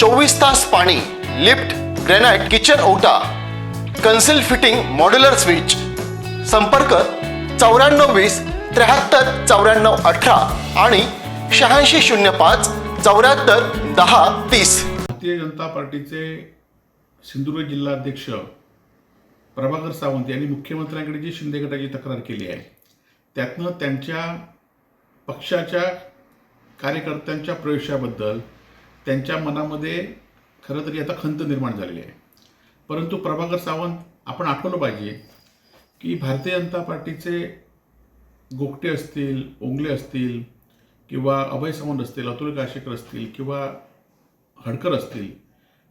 चोवीस तास पाणी लिफ्ट ग्रेनाइट किचन ओटा कन्सिल फिटिंग मॉड्युलर स्विच. संपर्क चौऱ्याण्णव वीस त्र्याहत्तर चौऱ्याण्णव अठरा आणि शहाऐंशी शून्य पाच चौऱ्याहत्तर दहा तीस. भारतीय जनता पार्टीचे सिंधुदुर्ग जिल्हाध्यक्ष प्रभाकर सावंत यांनी मुख्यमंत्र्यांकडे जी शिंदे गटाची तक्रार केली आहे त्यातनं त्यांच्या पक्षाच्या कार्यकर्त्यांच्या प्रवेशाबद्दल त्यांच्या मनामध्ये खरं तरी आता खंत निर्माण झालेली आहे. परंतु प्रभाकर सावंत आपण आठवलं पाहिजे की भारतीय जनता पार्टीचे गोगटे असतील ओंगले असतील किंवा अभय सावंत असतील अतुल काशेकर असतील किंवा हडकर असतील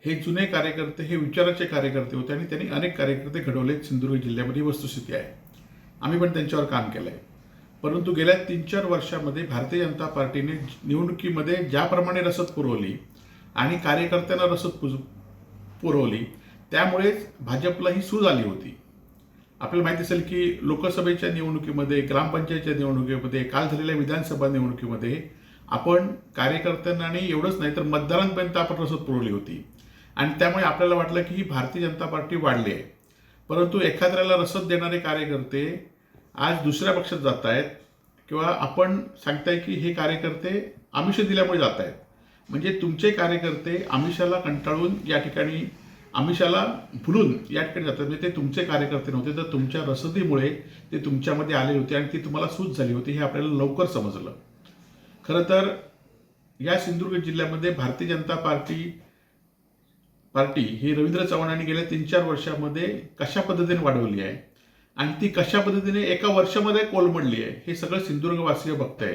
हे जुने कार्यकर्ते हे विचाराचे कार्यकर्ते होते आणि त्यांनी अनेक कार्यकर्ते घडवले सिंधुदुर्ग जिल्ह्यामध्ये वस्तुस्थिती आहे. आम्ही पण त्यांच्यावर काम केलं आहे परंतु गेल्या तीन चार वर्षामध्ये भारतीय जनता पार्टीने निवडणुकीमध्ये ज्याप्रमाणे रसद पुरवली आणि कार्यकर्त्यांना रसद पुज- पुरवली त्यामुळेच भाजपला ही सूज आली होती. आपल्याला माहिती असेल की लोकसभेच्या निवडणुकीमध्ये ग्रामपंचायतच्या निवडणुकीमध्ये काल झालेल्या विधानसभा निवडणुकीमध्ये आपण कार्यकर्त्यांना आणि एवढंच नाही तर मतदारांपर्यंत आपण रसद पुरवली होती. आणि त्यामुळे आपल्याला वाटलं की ही भारतीय जनता पार्टी वाढली आहे. परंतु एखाद्याला रसद देणारे कार्यकर्ते आज दुसऱ्या पक्षात जात आहेत किंवा आपण सांगताय की हे कार्यकर्ते आमिष दिल्यामुळे जात आहेत म्हणजे तुमचे कार्यकर्ते आमिषाला कंटाळून या ठिकाणी आमिषाला भुलून या ठिकाणी जातात. म्हणजे ते तुमचे कार्यकर्ते नव्हते तर तुमच्या रसदीमुळे ते तुमच्यामध्ये आले होते आणि ती तुम्हाला सूज झाली होती हे आपल्याला लवकर समजलं. खरं तर या सिंधुदुर्ग जिल्ह्यामध्ये भारतीय जनता पार्टी पार्टी ही रवींद्र चव्हाणांनी गेल्या तीन चार वर्षामध्ये कशा पद्धतीने वाढवली आहे? आणि ती कशा पद्धतीने एका वर्षामध्ये कोलमडली आहे हे सगळं सिंधुदुर्गवासीय बघताय.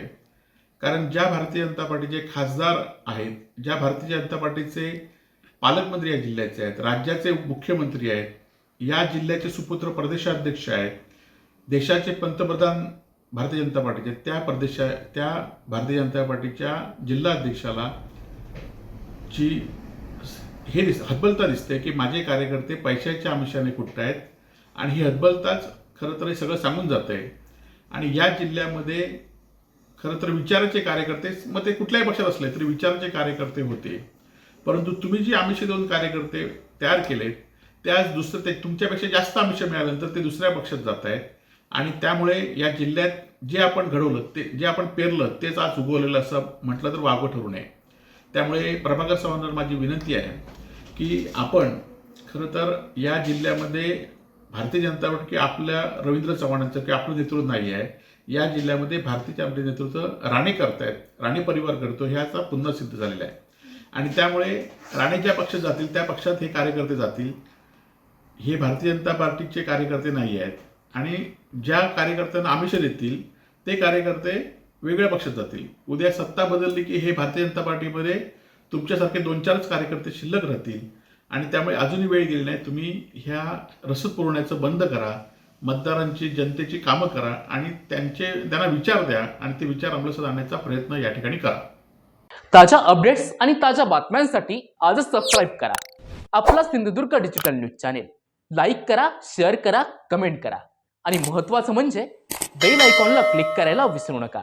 कारण ज्या भारतीय जनता पार्टीचे खासदार आहेत ज्या भारतीय जनता पार्टीचे पालकमंत्री या जिल्ह्याचे आहेत राज्याचे मुख्यमंत्री आहेत या जिल्ह्याचे सुपुत्र प्रदेशाध्यक्ष आहेत देशाचे पंतप्रधान भारतीय जनता पार्टीचे त्या प्रदेशा त्या भारतीय जनता पार्टीच्या जिल्हाध्यक्षाला ची हे दिस हतबलता दिसते की माझे कार्यकर्ते पैशाच्या आमिषाने कुठत आहेत आणि ही हतबलताच खरं तर हे सगळं सांगून जात आहे आणि या जिल्ह्यामध्ये खरं तर विचाराचे कार्यकर्ते मग ते कुठल्याही पक्षात असले तरी विचाराचे कार्यकर्ते होते. परंतु तुम्ही जी आमिष देऊन कार्यकर्ते तयार केलेत त्याच आज दुसरं ते तुमच्यापेक्षा जास्त आमिष मिळाल्यानंतर ते दुसऱ्या पक्षात जात आहेत आणि त्यामुळे या जिल्ह्यात जे आपण घडवलं ते जे आपण पेरलं तेच आज उगवलेलं असं म्हटलं तर वागं ठरू नये. त्यामुळे प्रभाकर सावंतांना माझी विनंती आहे की आपण खरं तर या जिल्ह्यामध्ये भारतीय जनता पार्टी आपल्या रवींद्र चव्हाणांचं की आपलं नेतृत्व नाही आहे या जिल्ह्यामध्ये भारतीय जनता नेतृत्व राणे करतायत राणे परिवार करतो ह्याचा पुन्हा सिद्ध झालेला आहे. आणि त्यामुळे राणे ज्या पक्षात जातील त्या पक्षात हे कार्यकर्ते जातील हे भारतीय जनता पार्टीचे कार्यकर्ते नाही आहेत. आणि ज्या कार्यकर्त्यांना आमिष देतील ते कार्यकर्ते वेगळ्या पक्षात जातील. उद्या सत्ता बदलली की हे भारतीय जनता पार्टीमध्ये तुमच्यासारखे दोन चारच कार्यकर्ते शिल्लक राहतील. आणि त्यामुळे अजूनही वेळ गेली नाही. तुम्ही ह्या रसद पुरवण्याचं बंद करा मतदारांची जनतेची कामं करा आणि त्यांचे त्यांना विचार द्या आणि ते विचार अंमलसात आणण्याचा प्रयत्न या ठिकाणी करा. ताज्या अपडेट्स आणि ताज्या बातम्यांसाठी आजच सबस्क्राईब करा. आपला Sindhudurg digital news channel like करा शेअर करा कमेंट करा. आणि महत्त्वाचं म्हणजे बेल आयकॉनला क्लिक करायला विसरू नका.